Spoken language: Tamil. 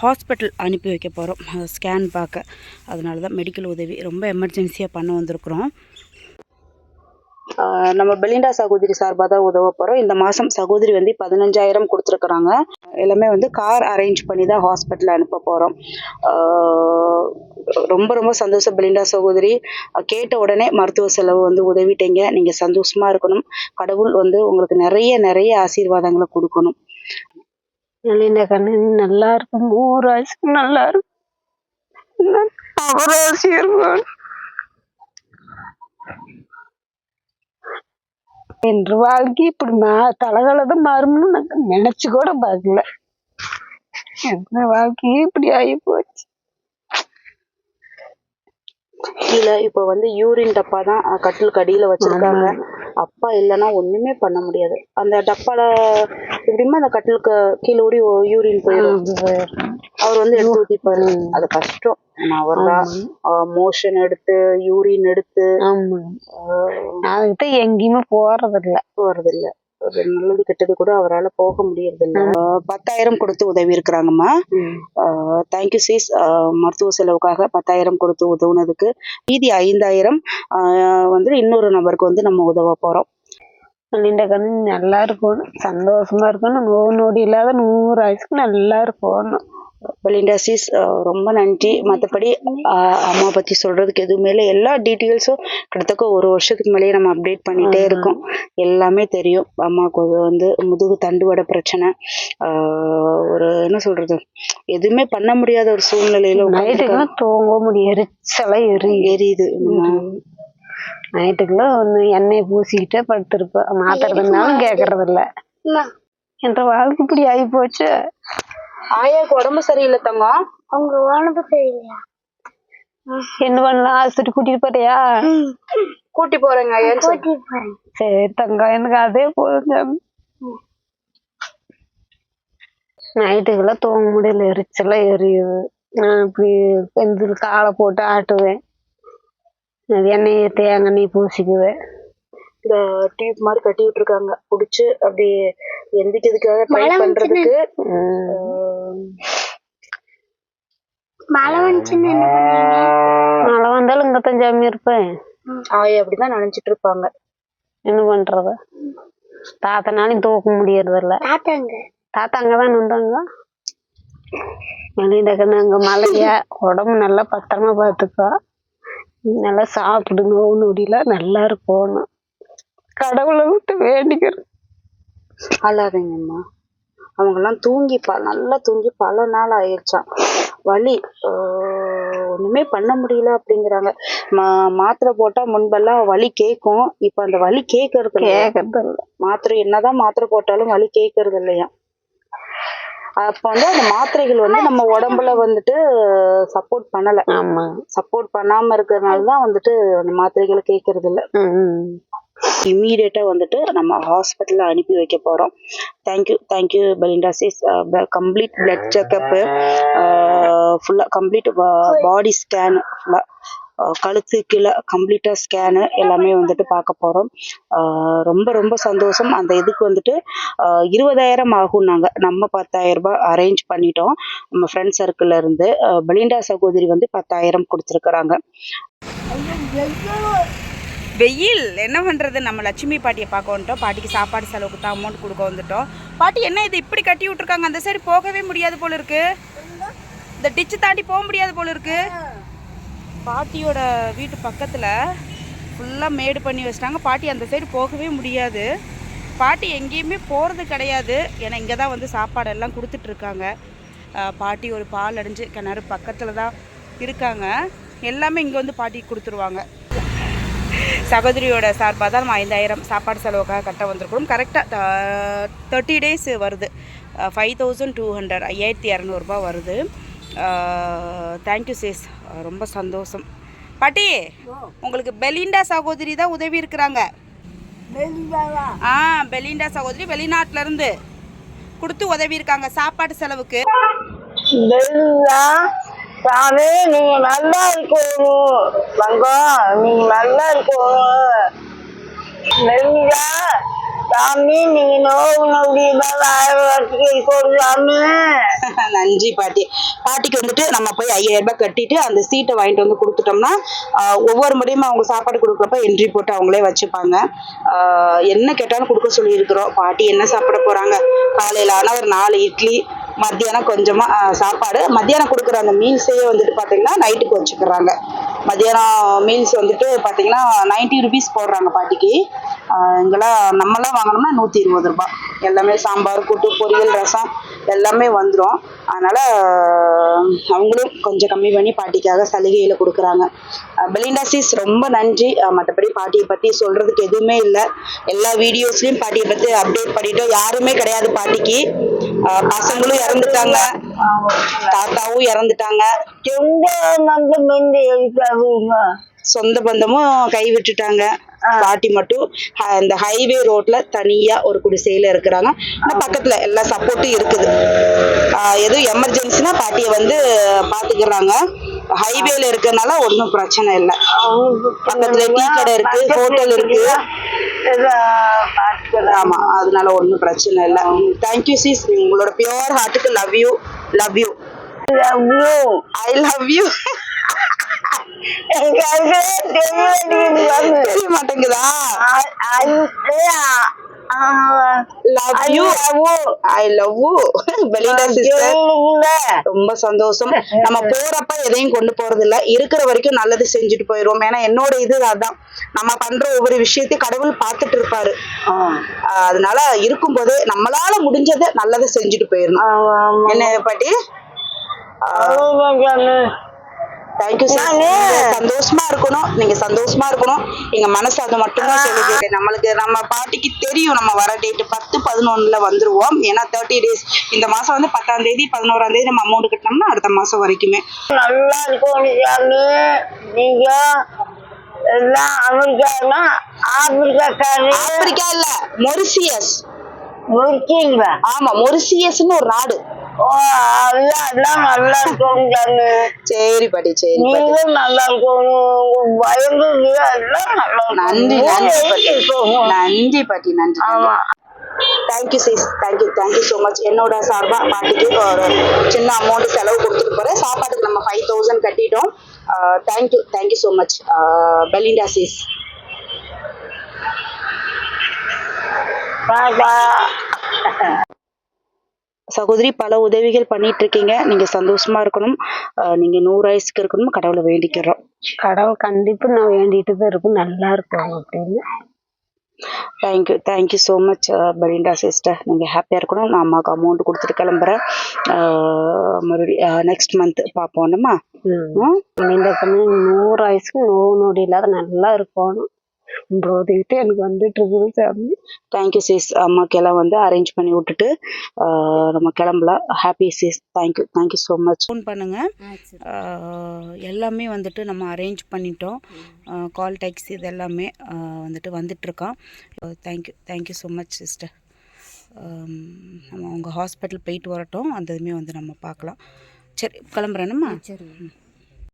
ஹாஸ்பிட்டல் அனுப்பி வைக்க போகிறோம். ஸ்கேன் பார்க்க. அதனால தான் மெடிக்கல் உதவி ரொம்ப எமர்ஜென்சியாக பண்ண வந்திருக்குறோம். நம்ம பெலிண்டா சகோதரி சார்பாக தான் உதவ போகிறோம். இந்த மாதம் சகோதரி வந்து பதினஞ்சாயிரம் கொடுத்துருக்குறாங்க. எல்லாமே வந்து கார் அரேஞ்ச் பண்ணி தான் ஹாஸ்பிட்டல் அனுப்ப போகிறோம். ரொம்ப ரொம்ப சந்தோஷம் பெலிண்டா சகோதரி. கேட்ட உடனே மருத்துவ செலவு வந்து உதவிட்டீங்க. நீங்கள் சந்தோஷமாக இருக்கணும். கடவுள் வந்து உங்களுக்கு நிறைய நிறைய ஆசீர்வாதங்களை கொடுக்கணும். நளின கண்ணு நல்லா இருக்கும் நூறு வயசுக்கு நல்லா இருக்கும் அவர் ஆசீர்வாதம். என்று வாழ்க்கை இப்படி மா தலகலதான் மாறும்னு நான் நினைச்சு கூட பார்க்கல. என்ன வாழ்க்கையே இப்படி ஆகி போச்சு கீழே இப்போ வந்து யூரின் டப்பா தான் கட்டிலுக்கு அடியில் வச்சிருக்காங்க. அப்பா இல்லைன்னா ஒண்ணுமே பண்ண முடியாது. அந்த டப்பால எப்படியுமே அந்த கட்டிலுக்கு கீழே ஊறி யூரின் போயிடும் அவர் வந்து எடுத்து ஊத்திப்பாரு அது கஷ்டம். மோஷன் எடுத்து யூரின் எடுத்து அதுக்கிட்ட எங்கேயுமே போறது இல்ல ஒரு நல்லது கெட்டது கூட அவரால் போக முடியறது இல்ல பத்தாயிரம் கொடுத்து உதவி இருக்கிறாங்கம்மா தேங்க்யூ சீஸ் மருத்துவ செலவுக்காக பத்தாயிரம் கொடுத்து உதவுனதுக்கு. மீதி ஐந்தாயிரம் வந்து இன்னொரு நபருக்கு வந்து நம்ம உதவ போறோம். நளின கண்ணு நல்லா இருக்கணும். சந்தோஷமா இருக்கணும். நோய் நொடி இல்லாத நூறு வயசுக்கு நல்லா இருக்கணும். பெலிண்டா சீஸ் ரொம்ப நன்றி. மற்றபடி அம்மா பத்தி சொல்றதுக்கு எதுவுமே இல்லை. எல்லா டீட்டெயில்ஸும் கிட்டத்தட்ட ஒரு வருஷத்துக்கு மேலேயே நம்ம அப்டேட் பண்ணிட்டே இருக்கோம். எல்லாமே தெரியும். அம்மாவுக்கு வந்து முதுகு தண்டுவட பிரச்சனை. ஒரு என்ன சொல்றது? எதுவுமே பண்ண முடியாத ஒரு சூழ்நிலையில தூங்க முடியும் எரிச்சலா எரி எரியுது. நைட்டுக்குள்ள ஒண்ணு எண்ணெய் பூசிக்கிட்டே படுத்திருப்பேன் மாத்துறதுனாலும் கேக்குறது இல்ல என்ற வாழ்க்கை இப்படி ஆகி போச்சு ஆயாக்கு உடம்பு சரியில்லை தங்கம். அவங்க உடம்பு சரியில்லையா? என்ன பண்ணலாம்? ஆஸ்பத்திரி கூட்டிட்டு போறியா? கூட்டி போறேங்க. கூட்டிட்டு போறேன். சரி தங்கம் எனக்கு அதே போதும். நைட்டுக்குள்ள தூங்க முடியல. எரிச்சலா எரியுது. நான் இப்படி பெந்தில் காலை போட்டு ஆட்டுவேன். எண்ணெய் தேங்காய் எண்ணெய் பூசிக்குவேன் இந்த டியூப் மாதிரி கட்டி விட்டுருக்காங்க. புடிச்சு அப்படியே எந்திக்கிறதுக்காக ட்ரை மழை பண்றதுக்கு மழை வந்துச்சுன்னு மழை வந்தாலும் இங்கத்தான் சாமி இருப்பேன். ஆயா அப்படிதான் நினைச்சிட்டு இருப்பாங்க. என்ன பண்றது? தாத்தனாலையும் தூக்க முடியறது இல்ல தாத்தாங்க. தாத்தா அங்கதான் வந்தாங்க. வெளியில அங்க மழையா? உடம்பு நல்லா பத்திரமா பாத்துக்கோ. நல்லா சாப்பிடு நோவு நல்லா இருக்கணும் கடவுளை விட்டு வேண்டிக்கிறேன். அழாதீங்கம்மா. அவங்கெல்லாம் தூங்கி ப நல்லா தூங்கி பல நாள் ஆயிடுச்சாம். வலி ஒண்ணுமே பண்ண முடியல அப்படிங்கிறாங்க. மா மாத்திரை போட்டா முன்பெல்லாம் வலி கேட்கும். இப்ப அந்த வலி கேட்கறது கேட்கறது இல்ல மாத்திரை என்னதான் மாத்திரை போட்டாலும் வலி கேட்கறது இல்லையா அப்ப வந்து அந்த மாத்திரைகள் வந்து நம்ம உடம்புல வந்துட்டு சப்போர்ட் பண்ணல. ஆமா. சப்போர்ட் பண்ணாம இருக்கிறதுனால தான் வந்துட்டு அந்த மாத்திரைகள் கேட்கறது இல்ல. இம்மீடியட்டா வந்துட்டு நம்ம ஹாஸ்பிட்டல்ல அனுப்பி வைக்க போறோம். Thank you thank you Belinda sis complete blood checkup ஃபுல்லா கம்ப்ளீட் பாடி ஸ்கேன் ஃபுல்லா கழுத்து கீழே கம்ப்ளீட்டாக ஸ்கேனு எல்லாமே வந்துட்டு பார்க்க போகிறோம் ரொம்ப ரொம்ப சந்தோஷம். அந்த இதுக்கு வந்துட்டு இருபதாயிரம் ஆகும் நாங்கள் நம்ம பத்தாயிரம் ரூபாய் அரேஞ்ச் பண்ணிட்டோம். நம்ம ஃப்ரெண்ட் சர்க்கிள்ல இருந்து பலிண்டா சகோதரி வந்து பத்தாயிரம் கொடுத்துருக்குறாங்க. வெயில் என்ன பண்ணுறது நம்ம லட்சுமி பாட்டியை பார்க்க வந்துட்டோம். பாட்டிக்கு சாப்பாடு செலவுக்கு தான் அமௌண்ட் கொடுக்க வந்துட்டோம். பாட்டி என்ன இது? இப்படி கட்டி விட்ருக்காங்க அந்த சைடு போகவே முடியாது போல இருக்கு. இந்த டிச்சு தாண்டி போக முடியாது போல இருக்குது பாட்டியோட வீட்டு பக்கத்தில் ஃபுல்லாக மேடு பண்ணி வச்சிட்டாங்க. பாட்டி அந்த சைடு போகவே முடியாது. பாட்டி எங்கேயுமே போகிறது கிடையாது. ஏன்னா இங்கே தான் வந்து சாப்பாடு எல்லாம் கொடுத்துட்ருக்காங்க பாட்டி ஒரு பால் அடைஞ்சு கிணறு பக்கத்தில் தான் இருக்காங்க. எல்லாமே இங்கே வந்து பாட்டிக்கு கொடுத்துருவாங்க. சகோதரியோட சார்பாக தான் நம்ம ஐந்தாயிரம் சாப்பாடு செலவுக்காக கட்ட வந்திருக்கிறோம். கரெக்டாக தேர்ட்டி டேஸ் வருது. ஃபைவ் தௌசண்ட் டூ ஹண்ட்ரட் ஐயாயிரத்தி இரநூறுபா வருது. தேங்க்யூ சேஸ் ரொம்ப சந்தோஷம். பாட்டி உங்களுக்கு பெலிண்டா சகோதரி தான் உதவி இருக்கிறாங்க. ஆ பெலிண்டா சகோதரி வெளிநாட்டுல இருந்து கொடுத்து உதவி இருக்காங்க சாப்பாடு செலவுக்கு. சாமி நீங்க நல்லா இருக்கணும். தங்கம் நீங்க நல்லா இருக்கணும். நெல்லியா சாமி நீங்க நோவு நொடியில வாழ்க்கை நன்றி பாட்டி. பாட்டிக்கு வந்துட்டு நம்ம போய் ஐயாயிரம் ரூபாய் கட்டிட்டு அந்த சீட்டை வாங்கிட்டு வந்து கொடுத்துட்டோம்னா ஒவ்வொரு முறையும் அவங்க சாப்பாடு கொடுக்குறப்ப என்ட்ரி போட்டு அவங்களே வச்சுப்பாங்க. என்ன கேட்டாலும் கொடுக்க சொல்லியிருக்கிறோம். பாட்டி என்ன சாப்பிட போறாங்க? காலையில ஆனால் ஒரு நாலு இட்லி மத்தியானம் கொஞ்சமா சாப்பாடு. மத்தியானம் கொடுக்குற அந்த மீல்ஸையே வந்துட்டு பாத்தீங்கன்னா நைட்டுக்கு வச்சுக்கிறாங்க. மத்தியானம் மீல்ஸ் வந்துட்டு பாத்தீங்கன்னா நைன்ட்டி ருபீஸ் போடுறாங்க பாட்டிக்கு. இங்கெல்லாம் நம்மலாம் வாங்கினோம்னா நூற்றி இருபது ரூபாய். எல்லாமே சாம்பார் கூட்டு பொரியல் ரசம் எல்லாமே வந்துடும் அதனால அவங்களும் கொஞ்சம் கம்மி பண்ணி பாட்டிக்காக சலுகையில் கொடுக்குறாங்க. பெலிண்டாசிஸ் ரொம்ப நன்றி. மற்றபடி பாட்டியை பற்றி சொல்கிறதுக்கு எதுவுமே இல்லை. எல்லா வீடியோஸ்லையும் பாட்டியை பற்றி அப்டேட் பண்ணிட்டோம். யாருமே கிடையாது பாட்டிக்கு. பசங்களும் இறந்துட்டாங்க. தாத்தாவும் இறந்துட்டாங்க. நல்ல மெந்து இருக்காதுங்க சொந்த பந்தமும் கை விட்டுட்டாங்க பாட்டி மட்டும் இந்த ஹைவே ரோட்ல தனியா ஒரு குடிசையில இருக்கிறாங்க. பக்கத்துல எல்லா சப்போர்ட்டும் இருக்குது. எதுவும் எமர்ஜென்சினா பாட்டியை வந்து பாத்துக்கிறாங்க. ஹைவேல இருக்கறனால ஒன்றும் பிரச்சனை இல்லை. பக்கத்துல டீ கடை இருக்கு ஹோட்டல் இருக்கு. ஆமா அதனால ஒன்றும் பிரச்சனை இல்லை. தேங்க்யூ சீஸ் உங்களோட pure ஹார்ட்டுக்கு love you love you I love you தெரிய மாட்டேங்குதா? Love you I love you Belinda sister ரொம்ப சந்தோஷம். நம்ம போறப்ப எதையும் கொண்டு போறது இல்ல இருக்கிற வரைக்கும் நல்லது செஞ்சுட்டு போயிடுவோம். ஏன்னா என்னோட இது அதான். நம்ம பண்ற ஒவ்வொரு விஷயத்தையும் கடவுள் பார்த்துட்டு இருப்பாரு. அதனால இருக்கும்போது நம்மளால முடிஞ்சதை நல்லதை செஞ்சுட்டு போயிடணும். என்ன பாட்டி? தேங்க்யூ சார் சந்தோஷமா இருக்கணும். நீங்க சந்தோஷமா இருக்கணும். எங்க மனசு அதை மட்டும்தான் சொல்லுது. நம்மளுக்கு நம்ம பாட்டிக்கு தெரியும். நம்ம வர டேட் பத்து பதினொன்னுல வந்துருவோம். ஏன்னா தேர்ட்டி டேஸ் இந்த மாசம் வந்து பத்தாம் தேதி பதினோராம் தேதி நம்ம அமௌண்ட் கட்டினோம்னா அடுத்த மாசம் வரைக்குமே. நல்லா இருக்கும் நீங்க எல்லாம் அமெரிக்கானா ஆப்பிரிக்காக்காரு ஆப்பிரிக்கா இல்ல மொரிசியஸ் முடிச்சீங்களா ஆமா மொரிசியஸ்னு ஒரு நாடு. நல்லா இருக்கும் சாமி சரி பாட்டி சரி நீங்களும் நல்லா இருக்கணும். வயது எல்லாம் நல்லா நன்றி நன்றி பாட்டி. இருக்கணும் நன்றி ஆமா. Thank you sis thank you thank you so much என்னோட சார்பா பாட்டிக்கு ஒரு சின்ன அமௌண்ட் செலவு கொடுத்துட்டு போறேன். சாப்பாட்டுக்கு நம்ம five thousand கட்டிட்டோம். Thank you thank you so much Belinda sis பாப்பா. சகோதரி பல உதவிகள் பண்ணிட்டு இருக்கீங்க நீங்க சந்தோஷமா இருக்கணும். நீங்க நூறு வயசுக்கு இருக்கணும். கடவுளை வேண்டிக்கிறோம். கடவுள் கண்டிப்பா நான் வேண்டிட்டு தான் இருக்கும். நல்லா இருக்கும் அப்படின்னு. Thank you thank you so much Belinda sister நீங்கள் ஹாப்பியாக இருக்கணும். நான் அம்மாவுக்கு அமௌண்ட் கொடுத்துட்டு கிளம்புறேன். மறுபடியும் நெக்ஸ்ட் மந்த் பார்ப்போம் நம்ம? இந்த பொண்ணு நூறு வயசுக்கு நோவு நொடி இல்லாத நல்லா இருக்கணும். உதவிட்டு எனக்கு வந்துட்டு இருக்குது சாமி தேங்க்யூ சிஸ் அம்மாக்கு எல்லாம் வந்து அரேஞ்ச் பண்ணி விட்டுட்டு நம்ம கிளம்பலாம். Happy sis thank you thank you so much phone பண்ணுங்க. ஆஹ் எல்லாமே வந்துட்டு நம்ம அரேஞ்ச் பண்ணிட்டோம். கால் டேக்ஸி இது எல்லாமே வந்துட்டு வந்துட்டுருக்கான். Thank you thank you so much sister நம்ம உங்கள் ஹாஸ்பிட்டல் போயிட்டு வரட்டும். அந்த இதுவுமே வந்து நம்ம பார்க்கலாம். சரி கிளம்புறேன்னுமா சரி.